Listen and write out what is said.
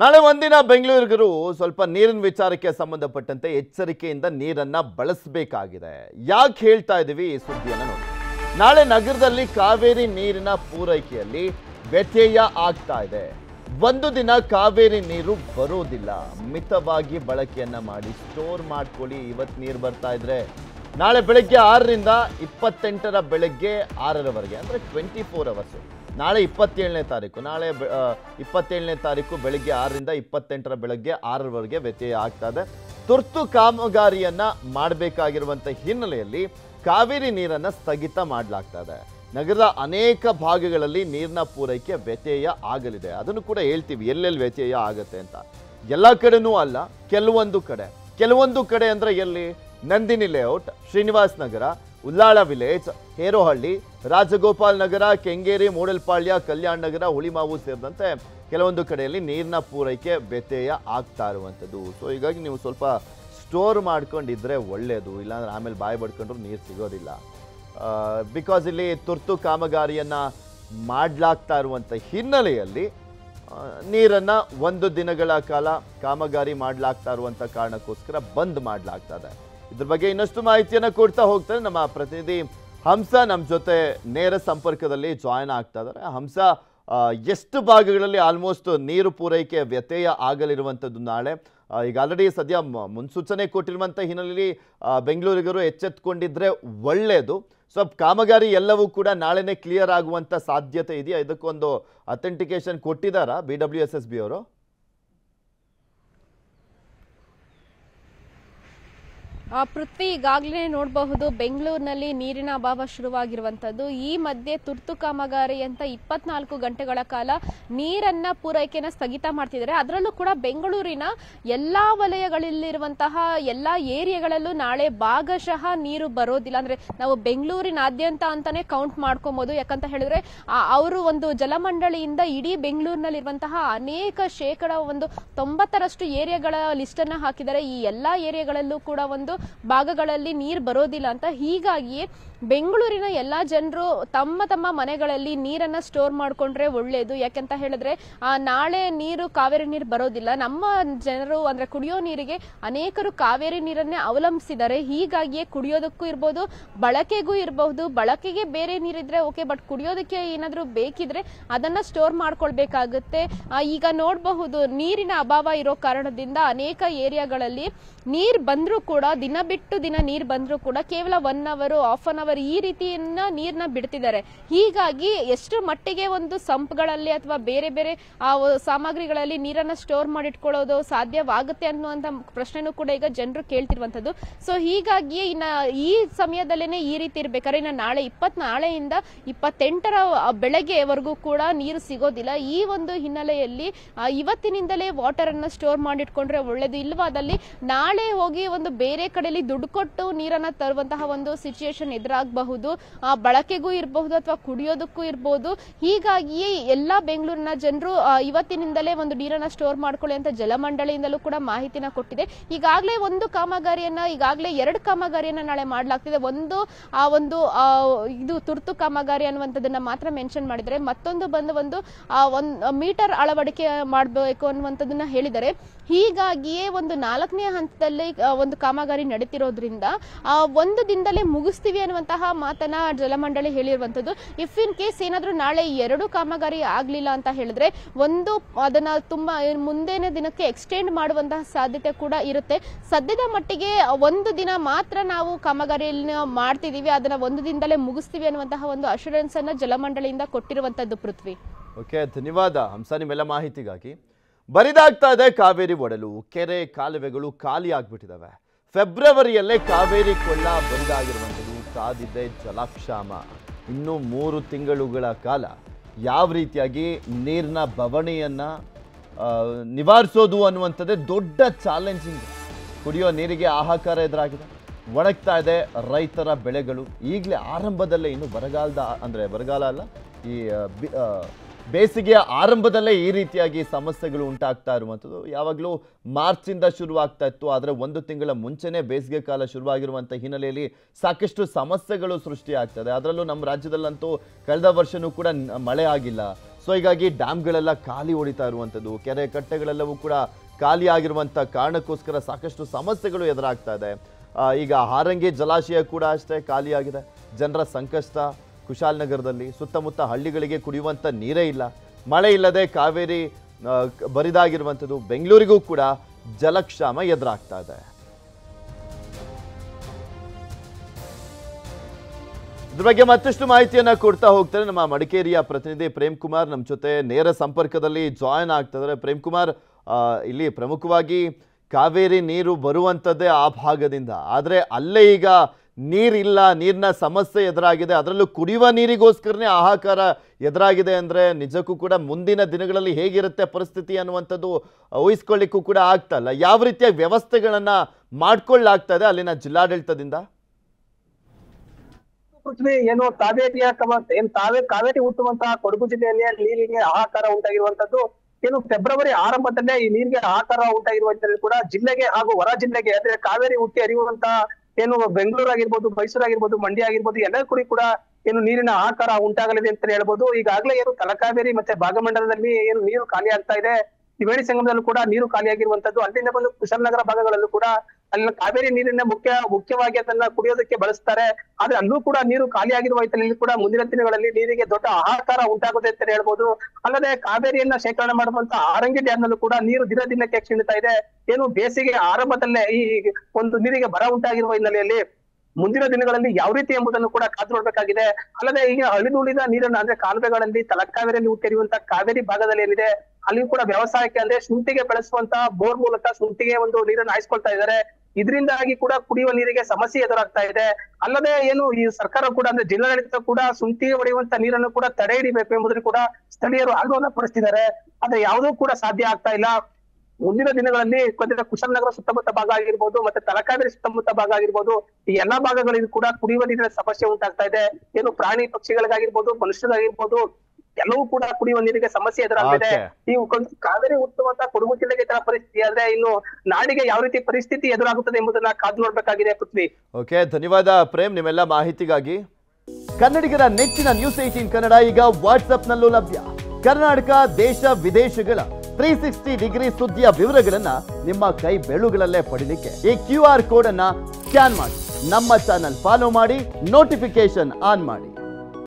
ನಾಳೆ ಒಂದಿನ ಬೆಂಗಳೂರಿಗರು ಸ್ವಲ್ಪ ನೀರಿನ ವಿಚಾರಕ್ಕೆ ಸಂಬಂಧಪಟ್ಟಂತೆ ಎಚ್ಚರಿಕೆಯಿಂದ ನೀರನ್ನ ಬಳಸಬೇಕಾಗಿದೆ. ಯಾಕೆ ಹೇಳ್ತಾ ಇದ್ದೀವಿ ಈ ಸುದ್ದಿಯನ್ನು ನೋಡಿ. ನಾಳೆ ನಗರದಲ್ಲಿ ಕಾವೇರಿ ನೀರಿನ ಪೂರೈಕೆಯಲ್ಲಿ ವ್ಯತ್ಯಯ ಆಗ್ತಾ ಇದೆ. ಒಂದು ದಿನ ಕಾವೇರಿ ನೀರು ಬರೋದಿಲ್ಲ. ಮಿತವಾಗಿ ಬಳಕೆಯನ್ನ ಮಾಡಿ ಸ್ಟೋರ್ ಮಾಡ್ಕೊಳ್ಳಿ ಇವತ್ತು ನೀರು ಬರ್ತಾ ಇದ್ರೆ. ನಾಳೆ ಬೆಳಗ್ಗೆ ಆರರಿಂದ ಇಪ್ಪತ್ತೆಂಟರ ಬೆಳಗ್ಗೆ ಆರರವರೆಗೆ, ಅಂದರೆ ಟ್ವೆಂಟಿ ಫೋರ್ ಅವರ್ಸು ನಾಳೆ ಇಪ್ಪತ್ತೇಳನೇ ತಾರೀಕು, ನಾಳೆ ಇಪ್ಪತ್ತೇಳನೇ ತಾರೀಕು ಬೆಳಗ್ಗೆ ಆರರಿಂದ ಇಪ್ಪತ್ತೆಂಟರ ಬೆಳಗ್ಗೆ ಆರರವರೆಗೆ ವ್ಯತ್ಯಯ ಆಗ್ತಾ ಇದೆ. ತುರ್ತು ಕಾಮಗಾರಿಯನ್ನ ಮಾಡಬೇಕಾಗಿರುವಂಥ ಹಿನ್ನೆಲೆಯಲ್ಲಿ ಕಾವೇರಿ ನೀರನ್ನ ಸ್ಥಗಿತ ಮಾಡಲಾಗ್ತಾ ಇದೆ. ನಗರದ ಅನೇಕ ಭಾಗಗಳಲ್ಲಿ ನೀರಿನ ಪೂರೈಕೆ ವ್ಯತ್ಯಯ ಆಗಲಿದೆ. ಅದನ್ನು ಕೂಡ ಹೇಳ್ತೀವಿ, ಎಲ್ಲೆಲ್ಲಿ ವ್ಯತ್ಯಯ ಆಗುತ್ತೆ ಅಂತ. ಎಲ್ಲ ಕಡೆನೂ ಅಲ್ಲ, ಕೆಲವೊಂದು ಕಡೆ. ಕೆಲವೊಂದು ಕಡೆ ಅಂದರೆ ಎಲ್ಲಿ? ನಂದಿನಿ ಲೇಔಟ್ ಶ್ರೀನಿವಾಸ್ ನಗರ ಉಲ್ಲಾಳ ವಿಲೇಜ್ ಹೇರೋಹಳ್ಳಿ, ರಾಜಗೋಪಾಲ್ ನಗರ, ಕೆಂಗೇರಿ, ಮೂಡಲ್ಪಾಳ್ಯ, ಕಲ್ಯಾಣ ನಗರ, ಹುಳಿಮಾವು ಸೇರಿದಂತೆ ಕೆಲವೊಂದು ಕಡೆಯಲ್ಲಿ ನೀರಿನ ಪೂರೈಕೆ ವ್ಯತ್ಯಯ ಆಗ್ತಾ ಇರುವಂಥದ್ದು. ಸೊ ಹೀಗಾಗಿ ನೀವು ಸ್ವಲ್ಪ ಸ್ಟೋರ್ ಮಾಡ್ಕೊಂಡಿದ್ರೆ ಒಳ್ಳೆಯದು ಇಲ್ಲಾಂದ್ರೆ ಆಮೇಲೆ ಬಾಯಿ ಬಡ್ಕೊಂಡ್ರು ನೀರು ಸಿಗೋದಿಲ್ಲ. ಬಿಕಾಸ್ ಇಲ್ಲಿ ತುರ್ತು ಕಾಮಗಾರಿಯನ್ನ ಮಾಡಲಾಗ್ತಾ ಇರುವಂಥ ಹಿನ್ನೆಲೆಯಲ್ಲಿ ನೀರನ್ನು ಒಂದು ದಿನಗಳ ಕಾಲ ಕಾಮಗಾರಿ ಮಾಡಲಾಗ್ತಾ ಇರುವಂಥ ಕಾರಣಕ್ಕೋಸ್ಕರ ಬಂದ್ ಮಾಡಲಾಗ್ತಾ ಇದೆ. ಇದ್ರ ಬಗ್ಗೆ ಇನ್ನಷ್ಟು ಮಾಹಿತಿಯನ್ನು ಕೊಡ್ತಾ ಹೋಗ್ತಾರೆ ನಮ್ಮ ಪ್ರತಿನಿಧಿ ಹಂಸ ನಮ್ಮ ಜೊತೆ ನೇರ ಸಂಪರ್ಕದಲ್ಲಿ ಜಾಯ್ನ್ ಆಗ್ತಾ ಇದ್ದಾರೆ ಹಂಸ ಎಷ್ಟು ಭಾಗಗಳಲ್ಲಿ ಆಲ್ಮೋಸ್ಟ್ ನೀರು ಪೂರೈಕೆ ವ್ಯತ್ಯಯ ಆಗಲಿರುವಂಥದ್ದು ನಾಳೆ? ಈಗ ಆಲ್ರೆಡಿ ಸದ್ಯ ಮುನ್ಸೂಚನೆ ಕೊಟ್ಟಿರುವಂಥ ಹಿನ್ನೆಲೆಯಲ್ಲಿ ಬೆಂಗಳೂರಿಗರು ಎಚ್ಚೆತ್ಕೊಂಡಿದ್ರೆ ಒಳ್ಳೆಯದು ಸೊ ಕಾಮಗಾರಿ ಎಲ್ಲವೂ ಕೂಡ ನಾಳೆನೇ ಕ್ಲಿಯರ್ ಆಗುವಂಥ ಸಾಧ್ಯತೆ ಇದೆಯಾ? ಇದಕ್ಕೊಂದು authentication ಕೊಟ್ಟಿದ್ದಾರಾ B W S S B ಅವರು? ಪೃಥ್ವಿ ಈಗಾಗಲೇ ನೋಡಬಹುದು ಬೆಂಗಳೂರಿನಲ್ಲಿ ನೀರಿನ ಅಭಾವ ಶುರುವಾಗಿರುವಂಥದ್ದು. ಈ ಮಧ್ಯೆ ತುರ್ತು ಕಾಮಗಾರಿ ಅಂತ ಇಪ್ಪತ್ನಾಲ್ಕು ಗಂಟೆಗಳ ಕಾಲ ನೀರನ್ನ ಪೂರೈಕೆನ ಸ್ಥಗಿತ ಮಾಡ್ತಿದ್ದಾರೆ. ಅದರಲ್ಲೂ ಕೂಡ ಬೆಂಗಳೂರಿನ ಎಲ್ಲಾ ವಲಯಗಳಲ್ಲಿರುವಂತಹ ಎಲ್ಲಾ ಏರಿಯಾಗಳಲ್ಲೂ ನಾಳೆ ಭಾಗಶಃ ನೀರು ಬರೋದಿಲ್ಲ. ಅಂದ್ರೆ ನಾವು ಬೆಂಗಳೂರಿನಾದ್ಯಂತ ಅಂತಾನೆ ಕೌಂಟ್ ಮಾಡ್ಕೊಬಹುದು ಯಾಕಂತ ಹೇಳಿದ್ರೆ ಅವರು ಒಂದು ಜಲಮಂಡಳಿಯಿಂದ ಇಡೀ ಬೆಂಗಳೂರಿನಲ್ಲಿರುವಂತಹ ಅನೇಕ ಶೇಕಡ ಒಂದು ತೊಂಬತ್ತರಷ್ಟು ಏರಿಯಾಗಳ ಲಿಸ್ಟ್ ಅನ್ನ ಹಾಕಿದ್ದಾರೆ. ಈ ಎಲ್ಲಾ ಏರಿಯಾಗಳಲ್ಲೂ ಕೂಡ ಒಂದು ಭಾಗಗಳಲ್ಲಿ ನೀರು ಬರೋದಿಲ್ಲ ಅಂತ ಹೀಗಾಗಿ ಬೆಂಗಳೂರಿನ ಎಲ್ಲ ಜನರು ತಮ್ಮ ತಮ್ಮ ಮನೆಗಳಲ್ಲಿ ನೀರನ್ನ ಸ್ಟೋರ್ ಮಾಡ್ಕೊಂಡ್ರೆ ಒಳ್ಳೇದು. ಯಾಕೆಂತ ಹೇಳಿದ್ರೆ ಆ, ನಾಳೆ ನೀರು ಕಾವೇರಿ ನೀರು ಬರೋದಿಲ್ಲ. ನಮ್ಮ ಜನರು ಅಂದ್ರೆ ಕುಡಿಯೋ ನೀರಿಗೆ ಅನೇಕರು ಕಾವೇರಿ ನೀರನ್ನೇ ಅವಲಂಬಿಸಿದ್ದಾರೆ. ಹೀಗಾಗಿಯೇ ಕುಡಿಯೋದಕ್ಕೂ ಇರ್ಬೋದು ಬಳಕೆಗೂ ಇರಬಹುದು. ಬಳಕೆಗೆ ಬೇರೆ ನೀರಿದ್ರೆ ಓಕೆ ಬಟ್ ಕುಡಿಯೋದಕ್ಕೆ ಏನಾದ್ರೂ ಬೇಕಿದ್ರೆ ಅದನ್ನ ಸ್ಟೋರ್ ಮಾಡ್ಕೊಳ್ಬೇಕಾಗುತ್ತೆ. ಈಗ ನೋಡಬಹುದು ನೀರಿನ ಅಭಾವ ಇರೋ ಕಾರಣದಿಂದ ಅನೇಕ ಏರಿಯಾಗಳಲ್ಲಿ ನೀರ್ ಬಂದ್ರೂ ಕೂಡ ದಿನ ಬಿಟ್ಟು ದಿನ ನೀರ್ ಬಂದ್ರೂ ಕೂಡ ಕೇವಲ one hour half an hour ಈ ರೀತಿಯನ್ನ ನೀರನ್ನ ಬಿಡ್ತಿದ್ದಾರೆ. ಹೀಗಾಗಿ ಎಷ್ಟು ಮಟ್ಟಿಗೆ ಒಂದು ಸಂಪ್ಗಳಲ್ಲಿ ಅಥವಾ ಬೇರೆ ಬೇರೆ, ಆ, ಸಾಮಗ್ರಿಗಳಲ್ಲಿ ನೀರನ್ನ ಸ್ಟೋರ್ ಮಾಡಿಟ್ಕೊಳ್ಳೋದು ಸಾಧ್ಯವಾಗುತ್ತೆ ಅನ್ನುವಂತ ಪ್ರಶ್ನೆನೂ ಕೂಡ ಈಗ ಜನರು ಕೇಳ್ತಿರುವಂತದ್ದು ಸೊ ಹೀಗಾಗಿ ಇನ್ನ ಈ ಸಮಯದಲ್ಲೇನೆ ಈ ರೀತಿ ಇರ್ಬೇಕಾದ್ರೆ ಇನ್ನ ನಾಳೆ ಇಪ್ಪತ್ ನಾಳೆಯಿಂದ ಇಪ್ಪತ್ತೆಂಟರ ಬೆಳಗ್ಗೆವರೆಗೂ ಕೂಡ ನೀರು ಸಿಗೋದಿಲ್ಲ. ಈ ಒಂದು ಹಿನ್ನೆಲೆಯಲ್ಲಿ ಇವತ್ತಿನಿಂದಲೇ ವಾಟರ್ ಅನ್ನ ಸ್ಟೋರ್ ಮಾಡಿಟ್ಕೊಂಡ್ರೆ ಒಳ್ಳೇದು. ಇಲ್ವಾದಲ್ಲಿ ನಾಳೆ ಹೋಗಿ ಒಂದು ಬೇರೆ ಕಡೆಯಲ್ಲಿ ದುಡ್ಡು ಕೊಟ್ಟು ನೀರನ್ನ ತರುವಂತಹ ಒಂದು ಸಿಚುಯೇಷನ್ ಎದುರಾಗಬಹುದು ಬಳಕೆಗೂ ಇರಬಹುದು ಅಥವಾ ಕುಡಿಯೋದಕ್ಕೂ ಇರಬಹುದು ಹೀಗಾಗಿಯೇ ಎಲ್ಲಾ ಬೆಂಗಳೂರಿನ ಜನರು ಇವತ್ತಿನಿಂದಲೇ ಒಂದು ನೀರನ್ನ ಸ್ಟೋರ್ ಮಾಡ್ಕೊಳ್ಳಿ ಅಂತ ಜಲಮಂಡಳಿಯಿಂದಲೂ ಕೂಡ ಮಾಹಿತಿನ ಕೊಟ್ಟಿದೆ. ಈಗಾಗಲೇ ಒಂದು ಕಾಮಗಾರಿಯನ್ನ, ಈಗಾಗಲೇ ಎರಡು ಕಾಮಗಾರಿಯನ್ನ ನಾಳೆ ಮಾಡಲಾಗ್ತಿದೆ. ಒಂದು, ಆ, ಒಂದು ಇದು ತುರ್ತು ಕಾಮಗಾರಿ ಅನ್ನುವಂಥದ್ದನ್ನ ಮಾತ್ರ ಮೆನ್ಷನ್ ಮಾಡಿದರೆ ಮತ್ತೊಂದು ಬಂದು ಒಂದು ಮೀಟರ್ ಅಳವಡಿಕೆ ಮಾಡಬೇಕು ಅನ್ನುವಂಥದ್ದನ್ನ ಹೇಳಿದರೆ ಹೀಗಾಗಿಯೇ ಒಂದು ನಾಲ್ಕನೇ ಹಂತದಲ್ಲಿ ಒಂದು ಕಾಮಗಾರಿ ನಡೀತಿರೋದ್ರಿಂದ ಒಂದು ದಿನದಲ್ಲೇ ಮುಗಿಸ್ತೀವಿ ಅನ್ನುವಂತಹ ಮಾತನ್ನ ಜಲಮಂಡಳಿ ಹೇಳಿರುವಂತದ್ದು ಇಫ್ ಇನ್ ಕೇಸ್ ಏನಾದ್ರೂ ನಾಳೆ ಎರಡು ಕಾಮಗಾರಿ ಆಗ್ಲಿಲ್ಲ ಅಂತ ಹೇಳಿದ್ರೆ ಒಂದು ಅದನ್ನ ತುಂಬಾ ಮುಂದೇನೆ ದಿನಕ್ಕೆ ಎಕ್ಸ್ಟೆಂಡ್ ಮಾಡುವಂತಹ ಸಾಧ್ಯತೆ ಕೂಡ ಇರುತ್ತೆ. ಸದ್ಯದ ಮಟ್ಟಿಗೆ ಒಂದು ದಿನ ಮಾತ್ರ ನಾವು ಕಾಮಗಾರಿಯನ್ನ ಮಾಡ್ತಿದೀವಿ. ಅದನ್ನ ಒಂದು ದಿನದಲ್ಲೇ ಮುಗಿಸ್ತೀವಿ ಅನ್ನುವಂತಹ ಒಂದು ಅಶೂರೆನ್ಸ್ ಅನ್ನ ಜಲಮಂಡಳಿಯಿಂದ ಕೊಟ್ಟಿರುವಂತದ್ದು ಪೃಥ್ವಿ. ಓಕೆ, ಧನ್ಯವಾದ. ಹಂಸ ನಿಮ್ಮೆಲ್ಲ ಮಾಹಿತಿಗಾಗಿ. ಬರಿದಾಗ್ತಾ ಇದೆ, ಕಾವೇರಿ ಒಡಲು. ಕೆರೆ, ಕಾಲುವೆಗಳು ಖಾಲಿ ಆಗ್ಬಿಟ್ಟಿದಾವೆ. ಫೆಬ್ರವರಿಯಲ್ಲೇ ಕಾವೇರಿ ಕೊಳ್ಳ ಬರಿದಾಗಿರುವಂಥದ್ದು ಕಾದಿದೆ ಜಲಕ್ಷಾಮ. ಇನ್ನು ಮೂರು ತಿಂಗಳುಗಳ ಕಾಲ ಯಾವ ರೀತಿಯಾಗಿ ನೀರಿನ ಬವಣೆಯನ್ನ ನಿವಾರಿಸೋದು ಅನ್ನುವಂಥದ್ದೇ ದೊಡ್ಡ ಚಾಲೆಂಜಿಂಗ್. ಕುಡಿಯೋ ನೀರಿಗೆ ಆಹಾಕಾರ ಎದುರಾಗಿದೆ. ಒಣಗ್ತಾ ಇದೆ ರೈತರ ಬೆಳೆಗಳು. ಈಗಲೇ ಆರಂಭದಲ್ಲೇ ಇನ್ನು ಬರಗಾಲದ, ಅಂದರೆ ಬರಗಾಲ ಅಲ್ಲ, ಈ ಬೇಸಿಗೆಯ ಆರಂಭದಲ್ಲೇ ಈ ರೀತಿಯಾಗಿ ಸಮಸ್ಯೆಗಳು ಉಂಟಾಗ್ತಾ ಇರುವಂಥದ್ದು. ಯಾವಾಗಲೂ ಮಾರ್ಚಿಂದ ಶುರುವಾಗ್ತಾ ಇತ್ತು. ಆದರೆ ಒಂದು ತಿಂಗಳ ಮುಂಚೆನೇ ಬೇಸಿಗೆ ಕಾಲ ಶುರುವಾಗಿರುವಂಥ ಹಿನ್ನೆಲೆಯಲ್ಲಿ ಸಾಕಷ್ಟು ಸಮಸ್ಯೆಗಳು ಸೃಷ್ಟಿಯಾಗ್ತದೆ. ಅದರಲ್ಲೂ ನಮ್ಮ ರಾಜ್ಯದಲ್ಲಂತೂ ಕಳೆದ ವರ್ಷನೂ ಕೂಡ ಮಳೆ ಆಗಿಲ್ಲ. ಸೊ, ಹೀಗಾಗಿ ಡ್ಯಾಮ್ಗಳೆಲ್ಲ ಖಾಲಿ ಹೊಡಿತಾ ಇರುವಂಥದ್ದು. ಕೆರೆ ಕಟ್ಟೆಗಳೆಲ್ಲವೂ ಕೂಡ ಖಾಲಿ ಆಗಿರುವಂಥ ಕಾರಣಕ್ಕೋಸ್ಕರ ಸಾಕಷ್ಟು ಸಮಸ್ಯೆಗಳು ಎದುರಾಗ್ತಾ ಇದೆ. ಈಗ ಹಾರಂಗಿ ಜಲಾಶಯ ಕೂಡ ಅಷ್ಟೇ ಖಾಲಿಯಾಗಿದೆ. ಜನರ ಸಂಕಷ್ಟ ಕುಶಾಲನಗರದಲ್ಲಿ ಸುತ್ತಮುತ್ತ ಹಳ್ಳಿಗಳಿಗೆ ಕುಡಿಯುವಂಥ ನೀರೇ ಇಲ್ಲ. ಮಳೆ ಇಲ್ಲದೆ ಕಾವೇರಿ ಬರಿದಾಗಿರುವಂಥದ್ದು ಬೆಂಗಳೂರಿಗೂ ಕೂಡ ಜಲಕ್ಷಾಮ ಎದುರಾಗ್ತಾ ಇದೆ. ಇದ್ರ ಬಗ್ಗೆ ಮತ್ತಷ್ಟು ಮಾಹಿತಿಯನ್ನ ಕೊಡ್ತಾ ಹೋಗ್ತಾರೆ ನಮ್ಮ ಮಡಿಕೇರಿಯ ಪ್ರತಿನಿಧಿ ಪ್ರೇಮ್ ಕುಮಾರ್. ನಮ್ಮ ಜೊತೆ ನೇರ ಸಂಪರ್ಕದಲ್ಲಿ ಜಾಯಿನ್ ಆಗ್ತಾ ಇದ್ದಾರೆ. ಪ್ರೇಮ್ ಕುಮಾರ್ ಇಲ್ಲಿ ಪ್ರಮುಖವಾಗಿ ಕಾವೇರಿ ನೀರು ಬರುವಂಥದ್ದೇ ಆ ಭಾಗದಿಂದ. ಆದರೆ ಅಲ್ಲೇ ಈಗ ನೀರಿಲ್ಲ, ನೀರಿನ ಸಮಸ್ಯೆ ಎದುರಾಗಿದೆ, ಅದರಲ್ಲೂ ಕುಡಿಯುವ ನೀರಿಗೋಸ್ಕರನೇ ಆಹಾಕಾರ ಎದುರಾಗಿದೆ ಅಂದರೆ ನಿಜಕ್ಕೂ ಕೂಡ ಮುಂದಿನ ದಿನಗಳಲ್ಲಿ ಹೇಗಿರುತ್ತೆ ಪರಿಸ್ಥಿತಿ ಅನ್ನುವಂಥದ್ದು ಊಹಿಸ್ಕೊಳ್ಳಿಕ್ಕೂ ಕೂಡ ಆಗ್ತಾ ಇಲ್ಲ. ಯಾವ ರೀತಿಯ ವ್ಯವಸ್ಥೆಗಳನ್ನು ಮಾಡ್ಕೊಳ್ಳಾಗ್ತದೆ ಅಲ್ಲಿನ ಜಿಲ್ಲಾಡಳಿತದಿಂದ? ಏನು ಕಾವೇರಿಯ ಏನ್ ತಾವೇ ಕಾವೇರಿ ಹುಟ್ಟುವಂತಹ ಕೊಡಗು ಜಿಲ್ಲೆಯಲ್ಲಿ ನೀರಿಗೆ ಆಹಾಕಾರ ಉಂಟಾಗಿರುವಂತದ್ದು ಏನು ಫೆಬ್ರವರಿ ಆರಂಭದಲ್ಲೇ ಈ ನೀರಿಗೆ ಆಹಾಕಾರ ಉಂಟಾಗಿರುವಂತಲ್ಲಿ ಕೂಡ ಜಿಲ್ಲೆಗೆ ಹಾಗೂ ಹೊರ ಜಿಲ್ಲೆಗೆ, ಅಂದ್ರೆ ಕಾವೇರಿ ಹುಟ್ಟಿ ಹರಿಯುವಂತಹ ಏನು ಬೆಂಗಳೂರು ಆಗಿರ್ಬೋದು, ಮೈಸೂರು ಆಗಿರ್ಬೋದು, ಮಂಡ್ಯ ಆಗಿರ್ಬೋದು, ಎಲ್ಲ ಕೂಡ ಕೂಡ ಏನು ನೀರಿನ ಆಕಾರ ಉಂಟಾಗಲಿದೆ ಅಂತ ಹೇಳ್ಬೋದು. ಈಗಾಗಲೇ ಏನು ತಲಕಾವೇರಿ ಮತ್ತೆ ಭಾಗಮಂಡಲದಲ್ಲಿ ಏನು ನೀರು ಖಾಲಿ ಆಗ್ತಾ ಇದೆ. ತ್ರಿವೇಣಿ ಸಂಗಮದಲ್ಲೂ ಕೂಡ ನೀರು ಖಾಲಿಯಾಗಿರುವಂತದ್ದು ಅಲ್ಲಿಂದ ಬಂದು ಕುಶಾಲನಗರ ಭಾಗಗಳಲ್ಲೂ ಕೂಡ ಅಲ್ಲಿನ ಕಾವೇರಿ ನೀರಿನ ಮುಖ್ಯ, ಮುಖ್ಯವಾಗಿ ಅದನ್ನ ಕುಡಿಯೋದಕ್ಕೆ ಬಳಸ್ತಾರೆ. ಆದ್ರೆ ಅಲ್ಲೂ ಕೂಡ ನೀರು ಖಾಲಿಯಾಗಿರುವ ಹಿನ್ನೆಲೆಯಲ್ಲಿ ಕೂಡ ಮುಂದಿನ ದಿನಗಳಲ್ಲಿ ನೀರಿಗೆ ದೊಡ್ಡ ಆಹಾಕಾರ ಉಂಟಾಗುತ್ತೆ ಅಂತ ಹೇಳ್ಬೋದು. ಅಲ್ಲದೆ ಕಾವೇರಿಯನ್ನ ಶೇಖರಣೆ ಮಾಡುವಂತ ಆರಂಗಿ ಡ್ಯಾಮ್ ಕೂಡ ನೀರು ದಿನ ದಿನಕ್ಕೆ ಕ್ಷೀಣಿತಾ ಇದೆ. ಏನು ಬೇಸಿಗೆ ಆರಂಭದಲ್ಲೇ ಈ ಒಂದು ನೀರಿಗೆ ಬರ ಉಂಟಾಗಿರುವ ಹಿನ್ನೆಲೆಯಲ್ಲಿ ಮುಂದಿನ ದಿನಗಳಲ್ಲಿ ಯಾವ ರೀತಿ ಎಂಬುದನ್ನು ಕೂಡ ಕಾದು ನೋಡ್ಬೇಕಾಗಿದೆ. ಅಲ್ಲದೆ ಈಗ ಅಳಿದುಳಿದ ನೀರನ್ನು ಅಂದ್ರೆ ಕಾಲುವೆಗಳಲ್ಲಿ, ತಲಕಾವೇರಿಯಲ್ಲಿ ಹುಟ್ಟಿರುವಂತಹ ಕಾವೇರಿ ಭಾಗದಲ್ಲಿ ಏನಿದೆ ಅಲ್ಲಿ ಕೂಡ ವ್ಯವಸಾಯಕ್ಕೆ ಅಂದ್ರೆ ಶುಂಠಿಗೆ ಬೆಳೆಸುವಂತಹ ಬೋರ್ ಮೂಲಕ ಶುಂಠಿಗೆ ಒಂದು ನೀರನ್ನು ಹಾಯಿಸ್ಕೊಳ್ತಾ ಇದ್ದಾರೆ. ಇದರಿಂದಾಗಿ ಕೂಡ ಕುಡಿಯುವ ನೀರಿಗೆ ಸಮಸ್ಯೆ ಎದುರಾಗ್ತಾ ಇದೆ. ಅಲ್ಲದೆ ಏನು ಈ ಸರ್ಕಾರ ಕೂಡ ಅಂದ್ರೆ ಜಿಲ್ಲಾಡಳಿತ ಕೂಡ ಸುಂಟಿ ಹೊಡೆಯುವಂತ ನೀರನ್ನು ಕೂಡ ತಡೆ ಹಿಡಿಬೇಕು ಎಂಬುದನ್ನು ಕೂಡ ಸ್ಥಳೀಯರು ಆಂದೋಲನ ಪಡಿಸ್ತಿದ್ದಾರೆ. ಆದ್ರೆ ಯಾವುದೂ ಕೂಡ ಸಾಧ್ಯ ಆಗ್ತಾ ಇಲ್ಲ. ಮುಂದಿನ ದಿನಗಳಲ್ಲಿ ಕೊಂದಿನ ಕುಶಾಲನಗರ ಸುತ್ತಮುತ್ತ ಭಾಗ ಆಗಿರ್ಬೋದು, ಮತ್ತೆ ತಲಕಾವೇರಿ ಸುತ್ತಮುತ್ತ ಭಾಗ ಆಗಿರ್ಬೋದು, ಈ ಎಲ್ಲಾ ಭಾಗಗಳಿಗೂ ಕೂಡ ಕುಡಿಯುವ ನೀರಿನ ಸಮಸ್ಯೆ ಉಂಟಾಗ್ತಾ ಇದೆ. ಏನು ಪ್ರಾಣಿ ಪಕ್ಷಿಗಳಿಗಾಗಿರ್ಬೋದು, ಮನುಷ್ಯರಿಗಾಗಿರ್ಬೋದು ಎಲ್ಲವೂ ಕೂಡ ಕುಡಿಯುವ ನೀರಿಗೆ ಸಮಸ್ಯೆ ಎದುರಾಗಿದೆ. ಈ ಕಾವೇರಿ ಹುಟ್ಟುವಂತ ಕೊಡಗು ಜಿಲ್ಲೆಗೆ ತರ ಪರಿಸ್ಥಿತಿ ಆದ್ರೆ ಇನ್ನು ನಾಡಿಗೆ ಯಾವ ರೀತಿ ಪರಿಸ್ಥಿತಿ ಎದುರಾಗುತ್ತದೆ ಎಂಬುದನ್ನ ಕಾದು ನೋಡ್ಬೇಕಾಗಿದೆ ಪೃಥ್ವಿ. ಓಕೆ ಧನ್ಯವಾದ ಪ್ರೇಮ್ ನಿಮ್ಮೆಲ್ಲ ಮಾಹಿತಿಗಾಗಿ. ಕನ್ನಡಿಗರ ನೆಚ್ಚಿನ ನ್ಯೂಸ್ ಏಟೀನ್ ಕನ್ನಡ ಈಗ ವಾಟ್ಸ್ಆಪ್ನಲ್ಲೂ ಲಭ್ಯ. ಕರ್ನಾಟಕ ದೇಶ ವಿದೇಶಗಳ ತ್ರೀ ಸಿಕ್ಸ್ಟಿ ಡಿಗ್ರಿ ಸುದ್ದಿಯ ವಿವರಗಳನ್ನ ನಿಮ್ಮ ಕೈ ಬೆಳುಗಳಲ್ಲೇ ಪಡಿಲಿಕ್ಕೆ ಈ ಕ್ಯೂ ಆರ್ ಕೋಡ್ ಅನ್ನ ಸ್ಕ್ಯಾನ್ ಮಾಡಿ. ನಮ್ಮ ಚಾನಲ್ ಫಾಲೋ ಮಾಡಿ ನೋಟಿಫಿಕೇಶನ್ ಆನ್ ಮಾಡಿ.